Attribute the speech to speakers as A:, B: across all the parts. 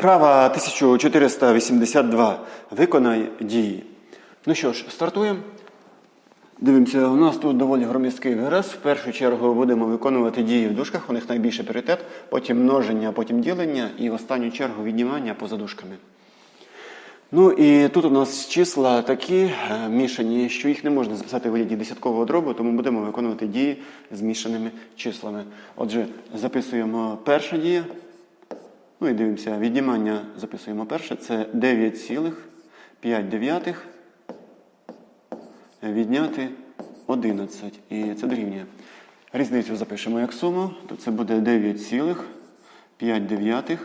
A: Вправа 1482. Виконай дії. Ну що ж, стартуємо. Дивимося, у нас тут доволі громісткий вираз. В першу чергу будемо виконувати дії в дужках, у них найбільший пріоритет, потім множення, потім ділення і в останню чергу віднімання поза дужками. Ну і тут у нас числа такі е, мішані, що їх не можна записати в вигляді десяткового дробу, тому будемо виконувати дії з мішаними числами. Отже, записуємо перша дія. Ну і дивимося, віднімання записуємо перше. Це 9,5 відняти 11. І це дорівнює. Різницю запишемо як суму, то це буде 9,5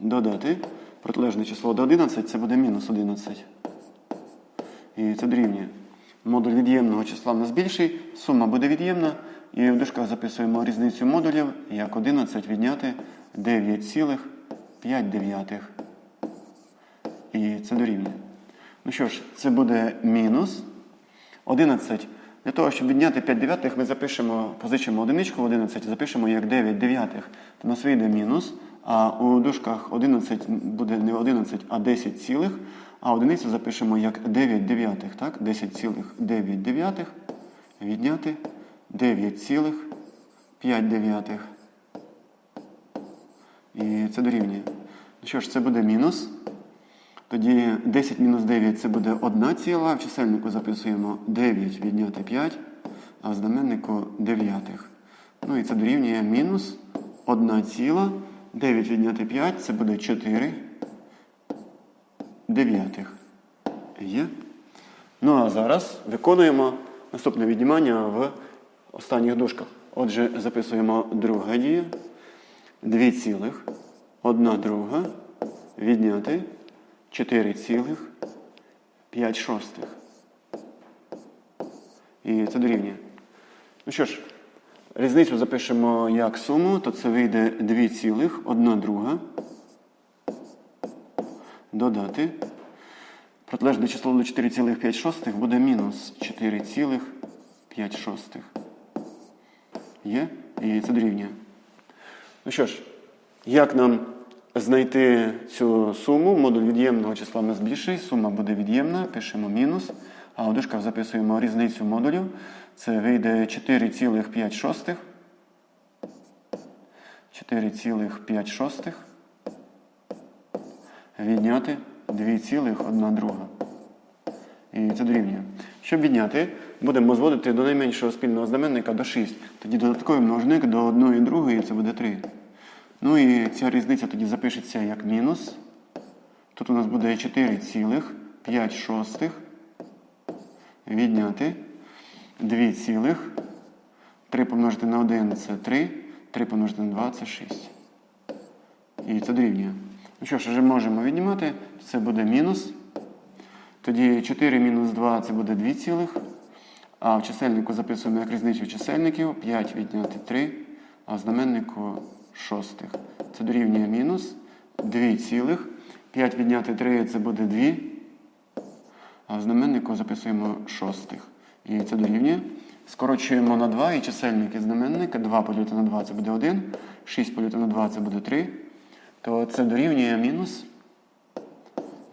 A: додати. Протилежне число до 11 це буде мінус 11. І це дорівнює. Модуль від'ємного числа в нас більший, сума буде від'ємна. І в дужках записуємо різницю модулів як 11 відняти 9,5. І це дорівнює. Ну що ж, це буде мінус 11. Для того, щоб відняти 5 дев'ятих, ми запишемо, позичимо одиничку в 11, запишемо як 9 дев'ятих. То нас вийде мінус. А у дужках 11 буде не 11, а 10 цілих. А одиницю запишемо як 9 дев'ятих. Так? 10,9 дев'ятих відняти 9,5 дев'ятих. І це дорівнює. Ну що ж, це буде мінус. Тоді 10 мінус 9 це буде 1 ціла. В чисельнику записуємо 9 відняти 5, а в знаменнику 9. Ну і це дорівнює мінус 1 ціла. 9 відняти 5 це буде 4 дев'ятих. Є. Ну а зараз виконуємо наступне віднімання в останніх дужках. Отже, записуємо друга дія. 2 цілих, 1 друга, відняти 4 цілих 5 шостих. І це дорівнює. Ну що ж, різницю запишемо як суму, то це вийде 2 цілих, 1 друга. Додати. Протилежне число до 4,5 шостих буде мінус 4,5 шостих. Є? І це дорівнює. Ну що ж, як нам знайти цю суму? Модуль від'ємного числа в нас більший, сума буде від'ємна, пишемо мінус. А у дужках записуємо різницю модулів. Це вийде 4,5 шостих. 4,5 шостих. Відняти 2,1 друга. І це дорівнює. Щоб відняти, будемо зводити до найменшого спільного знаменника до 6. Тоді додатковий множник до 1 і другої це буде 3. Ну і ця різниця тоді запишеться як мінус. Тут у нас буде 4,5 шостих. Відняти 2 цілих. 3 помножити на 1 це 3. 3 помножити на 2 це 6. І це дорівнює. Ну що ж, вже можемо віднімати. Це буде мінус. Тоді 4 мінус 2 це буде 2 цілих. А в чисельнику записуємо як різницю чисельників. 5 відняти 3, а знаменнику шостих. Це дорівнює мінус 2 цілих. 5 відняти 3 це буде 2. А в знаменнику записуємо шостих. І це дорівнює. Скорочуємо на 2 і чисельник і знаменник. 2 поділити на 2 це буде 1. 6 поділити на 2 це буде 3. То це дорівнює мінус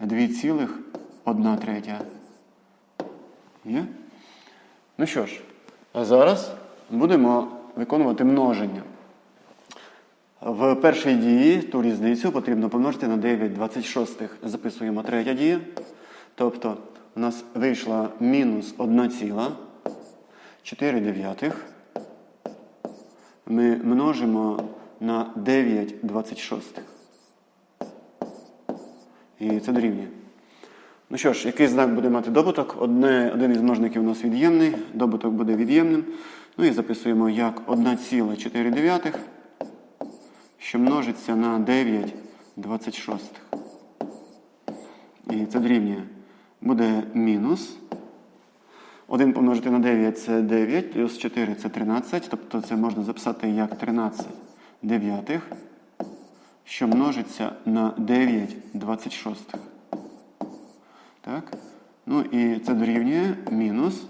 A: 2,1 третя. Є? Ну що ж, а зараз будемо виконувати множення. В першій дії ту різницю потрібно помножити на 9 26. Записуємо третя дія. Тобто у нас вийшла мінус 1 ціла 4 дев'ятих. Ми множимо на 9 26. І це дорівнює. Ну що ж, який знак буде мати добуток? Одне, один із множників у нас від'ємний, добуток буде від'ємним. Ну і записуємо як 1,4 що множиться на 9 26. І це дорівнює. Буде мінус. 1 помножити на 9 це 9, плюс 4 це 13. Тобто це можна записати як 13 дев'ятих, що множиться на 9 26. Так? Ну і це дорівнює мінус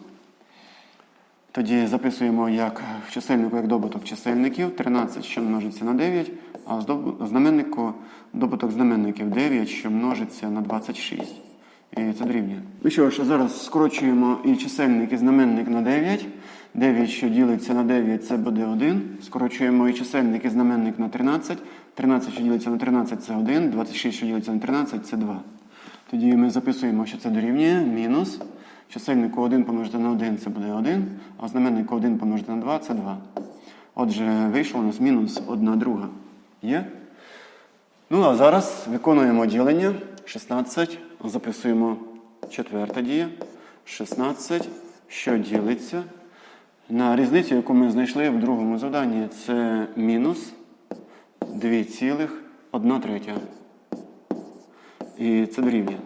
A: Тоді записуємо як в чисельнику як добуток чисельників 13, що множиться на 9, а в знаменнику добуток знаменників 9, що множиться на 26. І це дорівнює. Ну що ж, зараз скорочуємо і чисельник, і знаменник на 9. 9, що ділиться на 9, це буде 1. Скорочуємо і чисельник, і знаменник на 13. 13, що ділиться на 13, це 1. 26, що ділиться на 13, це 2. Тоді ми записуємо, що це дорівнює мінус. Чисельнику 1 помножити на 1 це буде 1, а в знаменнику 1 помножити на 2 це 2. Отже, вийшло у нас мінус 1 друга. Є? Ну, а зараз виконуємо ділення. 16. Записуємо четверта дія. 16, що ділиться. На різницю, яку ми знайшли в другому завданні, це мінус 2,1 третя. І це дорівнює.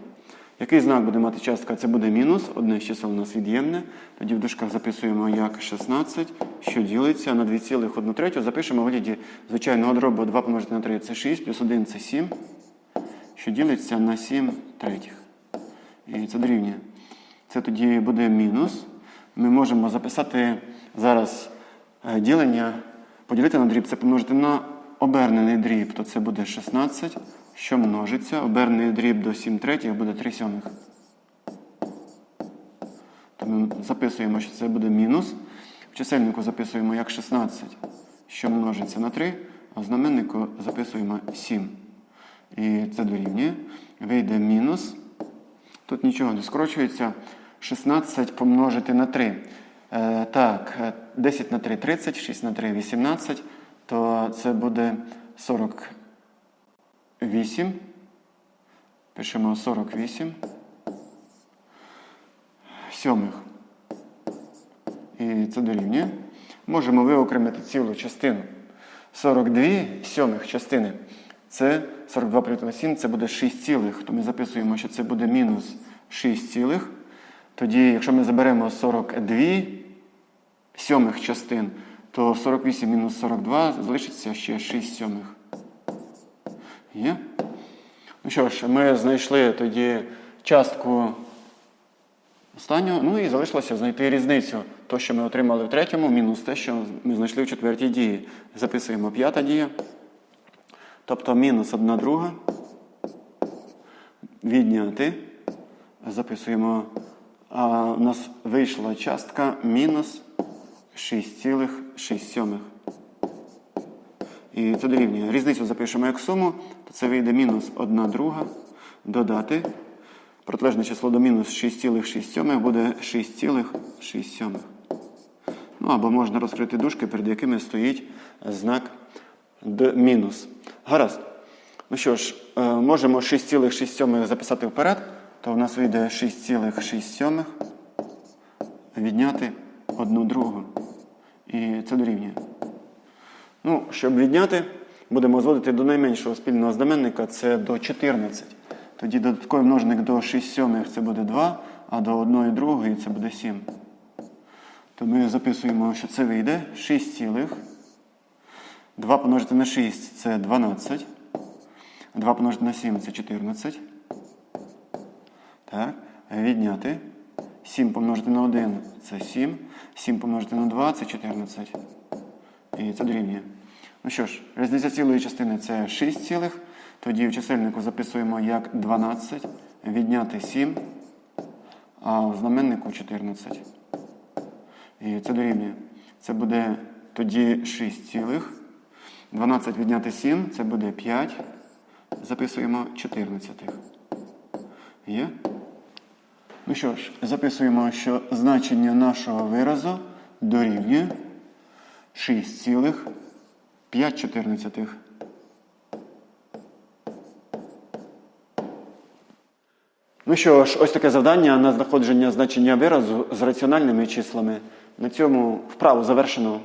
A: Який знак буде мати частка? Це буде мінус, одне з чисел у нас від'ємне. Тоді в дужках записуємо як 16, що ділиться на 2,1 третю. Запишемо вигляді звичайного дробу 2 помножити на 3 це 6, плюс 1 це 7, що ділиться на 7 третіх. І це дорівнює. Це тоді буде мінус. Ми можемо записати зараз е, ділення, поділити на дріб, це помножити на обернений дріб, то це буде 16, що множиться. Обернений дріб до 7 третіх буде 3 сьомих. То ми записуємо, що це буде мінус. В чисельнику записуємо як 16, що множиться на 3, а в знаменнику записуємо 7. І це дорівнює. Вийде мінус. Тут нічого не скорочується. 16 помножити на 3. Е, так, е, 10 на 3 30, 6 на 3 18, то це буде 48. Пишемо 48 сьомих. І це дорівнює. Можемо виокремити цілу частину. 42 сьомих частини. Це 42 поділити на 7, це буде 6 цілих. То ми записуємо, що це буде мінус 6 цілих. Тоді, якщо ми заберемо 42 сьомих частин, то 48 мінус 42 залишиться ще 6 сьомих. Є? Ну що ж, ми знайшли тоді частку останнього, ну і залишилося знайти різницю. То, що ми отримали в третьому, мінус те, що ми знайшли в четвертій дії. Записуємо п'ята дія. Тобто мінус 1 друга. Відняти. Записуємо. А у нас вийшла частка мінус 6,6. І це дорівнює. Різницю запишемо як суму, то це вийде мінус 1 друга. Додати. Протилежне число до мінус 6,6 буде 6,6. Ну або можна розкрити дужки, перед якими стоїть знак Д мінус. Гаразд. Ну що ж, е, можемо 6,6 записати вперед, то в нас вийде 6,6 відняти 1 другу. І це дорівнює. Ну, щоб відняти, будемо зводити до найменшого спільного знаменника, це до 14. Тоді додатковий множник до 6 сьомих це буде 2, а до 1 другої це буде 7. То ми записуємо, що це вийде 6 цілих. 2 помножити на 6 це 12. 2 помножити на 7 це 14. Так. Відняти. 7 помножити на 1 це 7. 7 помножити на 2 це 14. І це дорівнює. Ну що ж, різниця цілої частини це 6 цілих. Тоді в чисельнику записуємо як 12. Відняти 7, а в знаменнику 14. І це дорівнює. Це буде тоді 6 цілих. 12 відняти 7, це буде 5. Записуємо 14. Є? Ну що ж, записуємо, що значення нашого виразу дорівнює 6,5. Ну що ж, ось таке завдання на знаходження значення виразу з раціональними числами. На цьому вправу завершено.